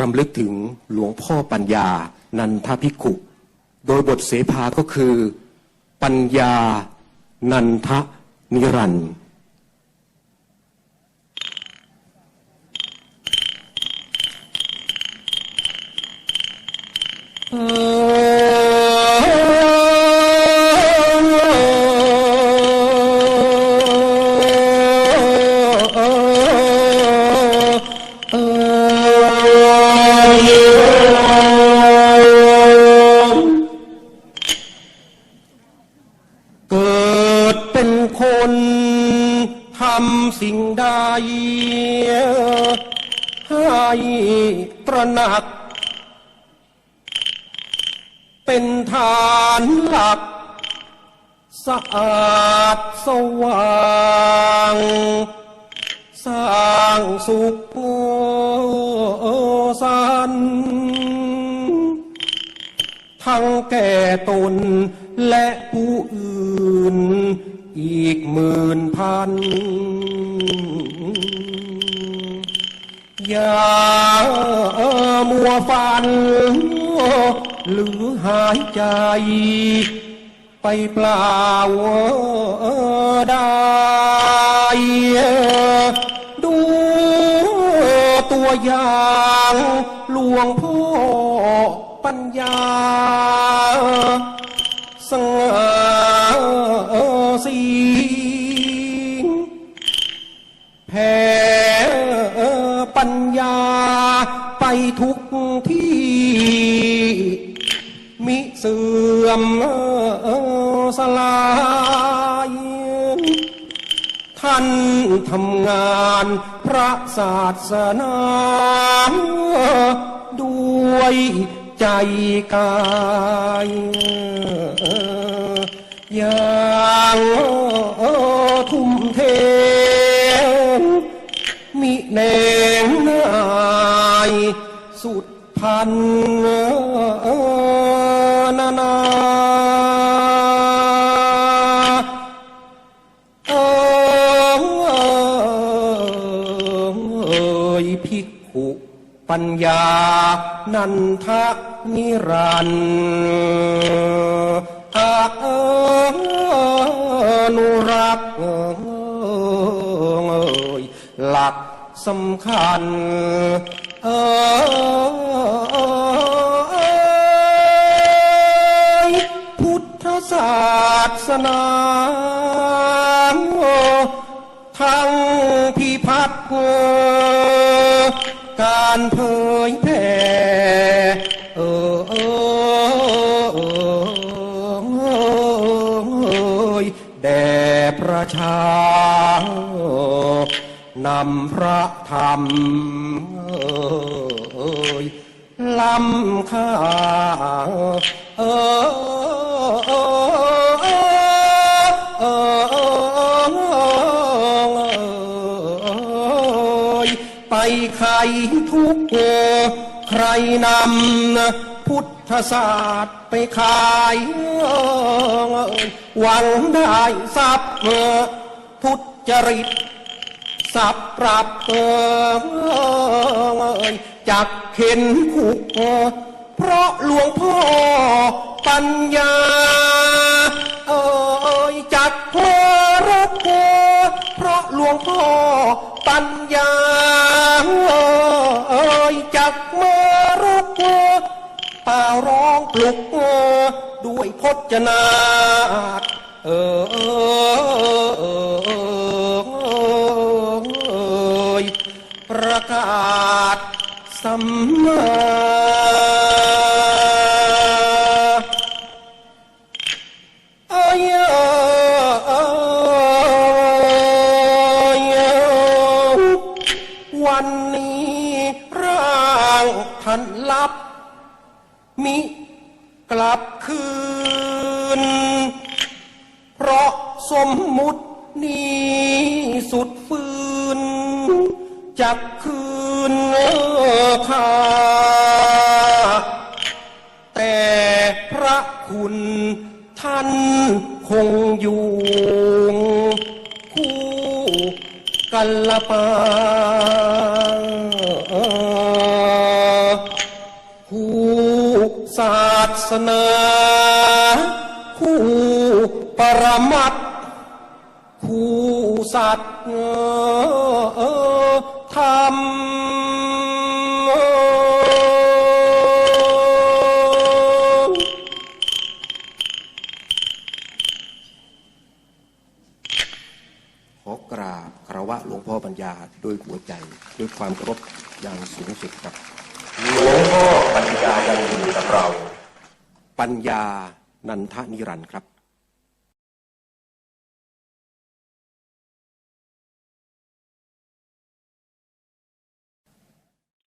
รำลึกถึงหลวงพ่อปัญญา นันทภิกขุ โดยบทเสภาก็คือ ปัญญา นันทนิรันดร์เทำสิ่งใดให้ตระหนัก เป็นฐานหลัก สะอาดสว่าง สร้างสุขสันต์ทั้งแก่ตนและผู้อื่น อีกหมื่นพัน อย่ามัวฝัน หรือหายใจ ไปเปล่าได้ดูตัวอย่างหลวงพ่อปัญญา ทุกที่ มิเสื่อมสลายท่านทำงานพระศาสนาด้วยใจกายอย่างทุ่มเท พันนานาเอยภิกขุปัญญา นันทนิรันอานุรักษ์ สำคัญ เออพุทธศาสนาทั้งพิพัฒน์การเผยแผ่ำพระธรรมเอยล้ำค่าเออเออเออไปใครทุกข์ใครนำพุทธศาสตร์ไปขายหวังได้ทรัพย์พุทุจริต สับปรับเอยจักเข็นคุกเพราะหลวงพ่อปัญญาเอยจักพรกเพราะหลวงพ่อปัญญาเอยจักมารกป่าร้องปลุกด้วยพจนา ท่านลับ มิกลับคืน เพราะสมมุตินี้สุดฟืนจักคืนค่าแต่พระคุณท่านคงอยู่คู่กันละปา ศาสนาคู่ปรมัตคู่สัตว์ธรรมขอกราบคารวะหลวงพ่อปัญญาด้วยหัวใจด้วยความเคารพอย่างสูงสุดครับ ญญายังอยู่กับเรา ปัญญานันทนิรันดร์ครับ